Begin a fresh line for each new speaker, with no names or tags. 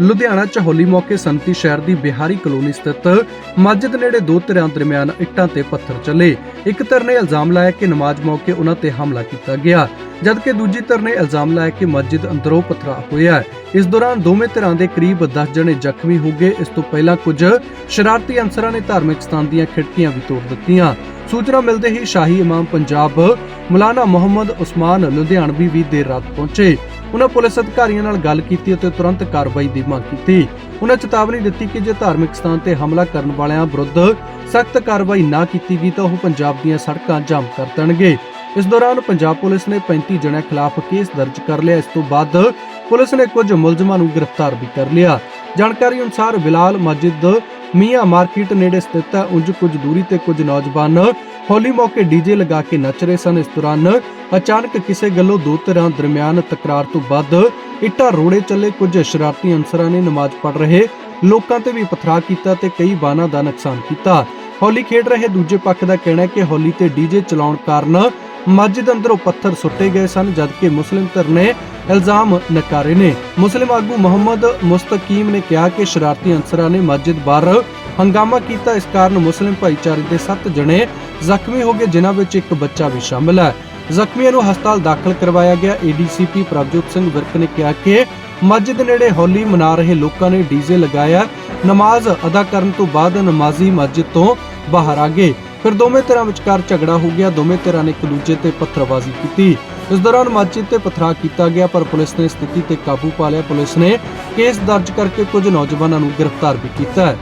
ਲੁਧਿਆਣਾ ਚ ਹੋਲੀ ਮੌਕੇ ਸੰਤੀ ਸ਼ਹਿਰ ਦੀ ਬਿਹਾਰੀ ਕਲੋਨੀ ਸਥਿਤ ਮਸਜਿਦ ਨੇੜੇ ਦੋ ਧਿਰਾਂ ਦਰਮਿਆਨ ਇੱਟਾਂ ਤੇ ਪੱਥਰ ਚੱਲੇ। ਇੱਕ ਧਿਰ ਨੇ ਇਲਜ਼ਾਮ ਲਾਇਆ ਕਿ ਨਮਾਜ਼ ਮੌਕੇ ਉਹਨਾਂ ਤੇ ਹਮਲਾ ਕੀਤਾ ਗਿਆ, ਜਦਕਿ ਦੂਜੀ ਧਿਰ ਨੇ ਇਲਜ਼ਾਮ ਲਾਇਆ ਕਿ ਮਸਜਿਦ ਅੰਦਰੋਂ ਪਥਰਾ ਹੋਇਆ ਇਸ ਦੌਰਾਨ ਦੋਵੇਂ ਧਿਰਾਂ ਦੇ ਕਰੀਬ 10 ਜਣੇ ਜ਼ਖਮੀ ਹੋ ਗਏ। ਇਸ ਤੋਂ ਪਹਿਲਾਂ ਕੁਝ ਸ਼ਰਾਰਤੀ ਅਨਸਰਾਂ ਨੇ ਧਾਰਮਿਕ ਸਥਾਨ ਦੀਆਂ ਖਿੜਕੀਆਂ ਵੀ ਤੋੜ ਦਿੱਤੀਆਂ। ਸੂਚਨਾ ਮਿਲਦੇ ਹੀ ਸ਼ਾਹੀ ਇਮਾਮ ਪੰਜਾਬ ਮੌਲਾਨਾ ਮੁਹੰਮਦ ਉਸਮਾਨ ਲੁਧਿਆਣਵੀ ਵੀ ਦੇਰ ਰਾਤ ਪਹੁੰਚੇ। ਉਹਨਾਂ ਪੁਲਿਸ ਅਧਿਕਾਰੀਆਂ ਨਾਲ ਗੱਲ ਕੀਤੀ ਅਤੇ ਤੁਰੰਤ ਕਾਰਵਾਈ ਦੀ ਮੰਗ ਕੀਤੀ। ਉਹਨਾਂ ਚੇਤਾਵਨੀ ਦਿੱਤੀ ਕਿ ਜੇ ਧਾਰਮਿਕ ਸਥਾਨ ਤੇ ਹਮਲਾ ਕਰਨ ਵਾਲਿਆਂ ਵਿਰੁੱਧ ਸਖਤ ਕਾਰਵਾਈ ਨਾ ਕੀਤੀ ਗਈ ਤਾਂ ਉਹ ਪੰਜਾਬ ਦੀਆਂ ਸੜਕਾਂ ਜਾਮ ਕਰ ਦੇਣਗੇ। ਇਸ ਦੌਰਾਨ ਪੰਜਾਬ ਪੁਲਿਸ ਨੇ 35 ਜਣਿਆਂ ਖਿਲਾਫ ਕੇਸ ਦਰਜ ਕਰ ਲਿਆ। ਇਸ ਤੋਂ ਬਾਅਦ ਪੁਲਿਸ ਨੇ ਕੁਝ ਮੁਲਜ਼ਮਾਂ ਨੂੰ ਗ੍ਰਿਫਤਾਰ ਵੀ ਕਰ ਲਿਆ। ਜਾਣਕਾਰੀ ਅਨੁਸਾਰ ਬਿਲਾਲ ਮਸਜਿਦ ਮੀਆਂ ਮਾਰਕੀਟ ਨੇੜੇ ਸਥਿਤ ਹੈ, ਉਂਝ ਕੁਝ ਦੂਰੀ ਤੇ ਕੁਝ ਨੌਜਵਾਨ ਹੋਲੀ ਮੌਕੇ ਡੀਜੇ ਲਗਾ ਕੇ ਨੱਚ ਰਹੇ ਸਨ। ਇਸ ਦੌਰਾਨ ਅਚਾਨਕ ਕਿਸੇ ਗੱਲੋਂ ਦੋ ਧਿਰਾਂ ਦਰਮਿਆਨ ਤਕਰਾਰ ਤੋਂ ਬਾਅਦ ਇੱਟਾਂ ਰੋੜੇ ਚੱਲੇ। ਕੁਝ ਸ਼ਰਾਰਤੀ ਅਨਸਰਾਂ ਨੇ ਨਮਾਜ਼ ਪੜ ਰਹੇ ਲੋਕਾਂ ਤੇ ਵੀ ਪਥਰਾ ਕੀਤਾ ਤੇ ਕਈ ਵਾਹਨਾਂ ਦਾ ਨੁਕਸਾਨ ਕੀਤਾ। ਹੋਲੀ ਖੇਡ ਰਹੇ ਦੂਜੇ ਪੱਖ ਦਾ ਕਹਿਣਾ ਹੈ ਕਿ ਹੋਲੀ ਤੇ ਡੀਜੇ ਚਲਾਉਣ ਕਾਰਨ ਮਸਜਿਦ ਅੰਦਰੋਂ ਪੱਥਰ ਸੁੱਟੇ ਗਏ ਸਨ, ਜਦਕਿ ਮੁਸਲਿਮ ਧਿਰ ਨੇ ਇਲਜ਼ਾਮ ਨਕਾਰੇ ਨੇ। ਮੁਸਲਿਮ ਆਗੂ ਮੁਹੰਮਦ ਮੁਸਤਕੀਮ ਨੇ ਕਿਹਾ ਕਿ ਸ਼ਰਾਰਤੀ ਅਨਸਰਾਂ ਨੇ ਮਸਜਿਦ ਬਾਹਰ ਹੰਗਾਮਾ ਕੀਤਾ। ਇਸ ਕਾਰਨ ਮੁਸਲਿਮ ਭਾਈਚਾਰੇ ਦੇ 7 ਜਣੇ ਜ਼ਖਮੀ ਹੋ ਗਏ, ਜਿਨ੍ਹਾਂ ਵਿੱਚ ਇੱਕ ਬੱਚਾ ਵੀ ਸ਼ਾਮਲ ਹੈ। ਜ਼ਖਮੀਆਂ ਨੂੰ ਹਸਪਤਾਲ ਦਾਖਲ ਕਰਵਾਇਆ ਗਿਆ। ਏਡੀਸੀਪੀ ਪ੍ਰਭਜੋਤ ਸਿੰਘ ਵਿਰਕ ਨੇ ਕਿਹਾ ਕਿ ਮਸਜਿਦ ਨੇੜੇ ਹੋਲੀ ਮਨਾ ਰਹੇ ਲੋਕਾਂ ਨੇ ਡੀਜ਼ੇ ਲਗਾਇਆ। ਨਮਾਜ਼ ਅਦਾ ਕਰਨ ਤੋਂ ਬਾਅਦ ਨਮਾਜ਼ੀ ਮਸਜਿਦ ਤੋਂ ਬਾਹਰ ਆ ਗਏ। ਫਿਰ ਦੋਵੇਂ ਧਿਰਾਂ ਵਿਚਕਾਰ ਝਗੜਾ ਹੋ ਗਿਆ, ਦੋਵੇਂ ਧਿਰਾਂ ਨੇ ਇੱਕ ਦੂਜੇ ਤੇ ਪੱਥਰਬਾਜ਼ੀ ਕੀਤੀ। ਇਸ ਦੌਰਾਨ ਮਸਜਿਦ ਤੇ ਪਥਰਾ ਕੀਤਾ ਗਿਆ, ਪਰ ਪੁਲਿਸ ਨੇ ਸਥਿਤੀ ਤੇ ਕਾਬੂ ਪਾ ਲਿਆ। ਪੁਲਿਸ ਨੇ ਕੇਸ ਦਰਜ ਕਰਕੇ ਕੁਝ ਨੌਜਵਾਨਾਂ ਨੂੰ ਗ੍ਰਿਫਤਾਰ ਵੀ ਕੀਤਾ ਹੈ।